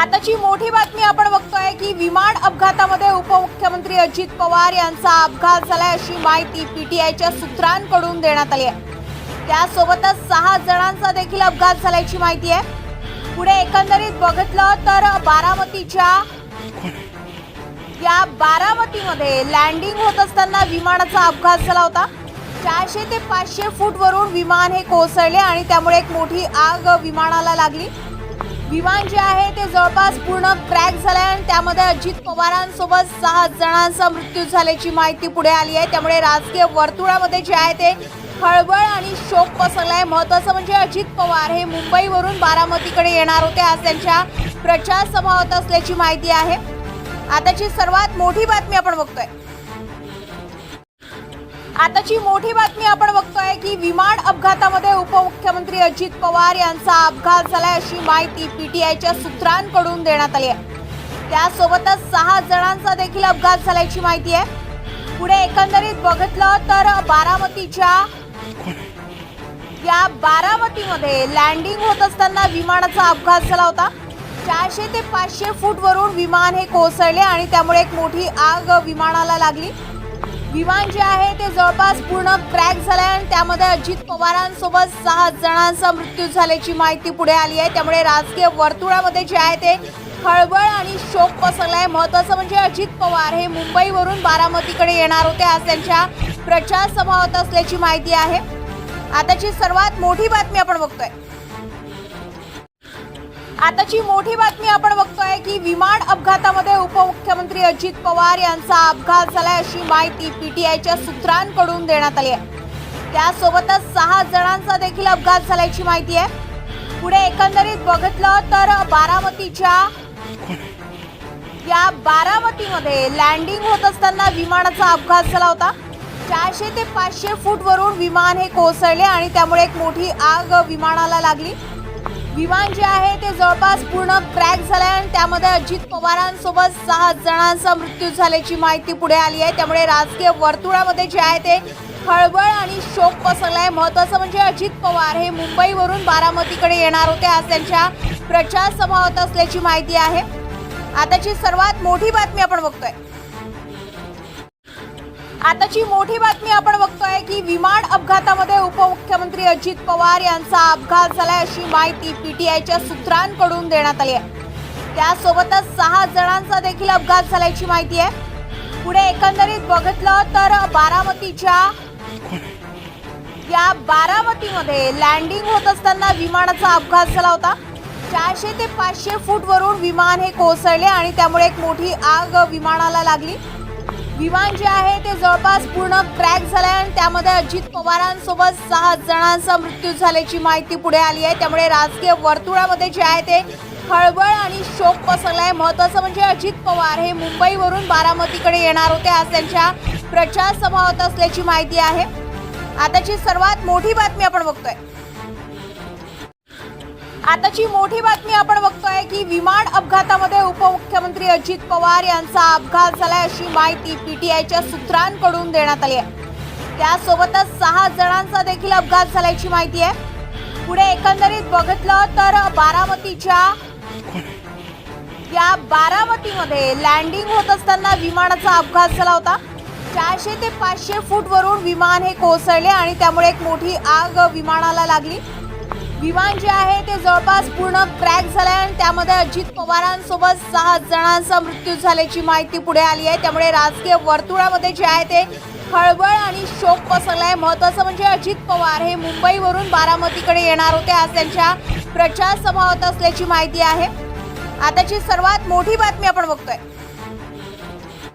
आताची मोठी बातमी आपण बघतोय की विमान अपघातामध्ये उपमुख्यमंत्री अजित पवार यांचा अपघात झालाय अशी माहिती पीटीआयच्या सूत्रांकडून देण्यात आली आहे. त्यासोबतच सहा जणांचा देखील अपघात झाल्याची माहिती आहे. पुढे एकंदरीत बघितलं तर बारामतीच्या या बारामतीमध्ये लँडिंग होत असताना विमानाचा अपघात झाला होता. चारशे ते पाचशे फूट वरून विमान हे कोसळले आणि त्यामुळे एक मोठी आग विमानाला लागली. विमान जे आहे ते जवळपास पूर्ण क्रॅक झालं आहे आणि त्यामध्ये अजित पवारांसोबत सहा जणांचा मृत्यू झाल्याची माहिती पुढे आली आहे. त्यामुळे राजकीय वर्तुळामध्ये जे आहे ते खळबळ आणि शोक पसरलाय. महत्वाचं म्हणजे अजित पवार हे मुंबईवरून बारामतीकडे येणार होते. आज त्यांच्या प्रचार सभा होत असल्याची माहिती आहे. आताची सर्वात मोठी बातमी आपण बघतोय. आताची मोठी बातमी आपण बघतोय की विमान अपघातामध्ये उपमुख्यमंत्री अजित पवार यांचा अपघात झालाय अशी माहिती पीटीआयच्या सूत्रांकडून देण्यात आली आहे. त्यासोबतच सहा जणांचा देखील अपघात झाल्याची माहिती आहे. पुढे एकंदरीत बघितलं तर बारामतीच्या या बारामतीमध्ये लँडिंग होत असताना विमानाचा अपघात झाला होता. चारशे ते पाचशे फूट वरून विमान हे कोसळले आणि त्यामुळे एक मोठी आग विमानाला लागली. विमान जे आहे ते जवळपास पूर्ण क्रॅक झालंय आणि त्यामध्ये अजित पवारांसोबत सहा जणांचा मृत्यू झाल्याची माहिती पुढे आली आहे. त्यामुळे राजकीय वर्तुळामध्ये जे आहे ते खळबळ आणि शोक पसरलाय. महत्वाचं म्हणजे अजित पवार हे मुंबईवरून बारामतीकडे येणार होते. आज त्यांच्या प्रचार सभा होत असल्याची माहिती आहे. आताची सर्वात मोठी बातमी आपण बघतोय. आताची मोठी बातमी आपण बघतोय की विमान अपघातामध्ये उपमुख्यमंत्री अजित पवार यांचा अपघात झालाय अशी माहिती पीटीआयच्या सूत्रांकडून देण्यात आली आहे. त्यासोबतच सहा जणांचा देखील अपघात झाल्याची माहिती आहे. पुढे एकंदरीत बघितलं तर बारामतीच्या या बारामतीमध्ये लँडिंग होत असताना विमानाचा अपघात झाला होता. चारशे ते पाचशे फूट वरून विमान हे कोसळले आणि त्यामुळे एक मोठी आग विमानाला लागली. विमान जे आहे ते जवळपास पूर्ण क्रॅक झालं आहे आणि त्यामध्ये अजित पवारांसोबत सहा जणांचा मृत्यू झाल्याची माहिती पुढे आली आहे. त्यामुळे राजकीय वर्तुळामध्ये जे आहे ते खळबळ आणि शोक पसरलाय. महत्वाचं म्हणजे अजित पवार हे मुंबईवरून बारामतीकडे येणार होते. आज त्यांच्या प्रचार सभा होत असल्याची माहिती आहे. आताची सर्वात मोठी बातमी आपण बघतोय. आताची मोठी बातमी आपण बघतोय की विमान अपघातामध्ये उपमुख्यमंत्री अजित पवार यांचा अपघात झालाय अशी माहिती पीटीआयच्या सूत्रांकडून देण्यात आली आहे. त्यासोबतच सहा जणांचा देखील अपघात झाल्याची माहिती आहे. पुढे एकंदरीत बघितलं तर बारामतीच्या या बारामतीमध्ये लँडिंग होत असताना विमानाचा अपघात झाला होता. चारशे ते पाचशे फूट वरून विमान हे कोसळले आणि त्यामुळे एक मोठी आग विमानाला लागली. विमान जे आहे ते जवळपास पूर्ण क्रॅक झालं आहे आणि त्यामध्ये अजित पवारांसोबत सहा जणांचा मृत्यू झाल्याची माहिती पुढे आली आहे. त्यामुळे राजकीय वर्तुळामध्ये जे आहे ते खळबळ आणि शोक पसरलाय. महत्वाचं म्हणजे अजित पवार हे मुंबईवरून बारामतीकडे येणार होते. आज त्यांच्या प्रचार सभा होत असल्याची माहिती आहे. आताची सर्वात मोठी बातमी आपण बघतोय. आताची मोठी बातमी आपण बघतोय की विमान अपघातामध्ये उपमुख्यमंत्री अजित पवार यांचा अपघात झालाय अशी माहिती पीटीआयच्या सूत्रांकडून देण्यात आली आहे. त्यासोबतच सहा जणांचा देखील अपघात झाल्याची माहिती आहे. पुढे एकंदरीत बघितलं तर बारामतीच्या या बारामतीमध्ये लँडिंग होत असताना विमानाचा अपघात झाला होता. चारशे ते पाचशे फूट वरून विमान हे कोसळले आणि त्यामुळे एक मोठी आग विमानाला लागली. विमान जे आहे ते जवळपास पूर्ण क्रॅक झालंय आणि त्यामध्ये अजित पवारांसोबत सहा जणांचा मृत्यू झाल्याची माहिती पुढे आली आहे. त्यामुळे राजकीय वर्तुळामध्ये जे आहे ते खळबळ आणि शोक पसरलाय. महत्वाचं म्हणजे अजित पवार हे मुंबईवरून बारामतीकडे येणार होते. आज त्यांच्या प्रचार सभा होत असल्याची माहिती आहे. आताची सर्वात मोठी बातमी आपण बघतोय.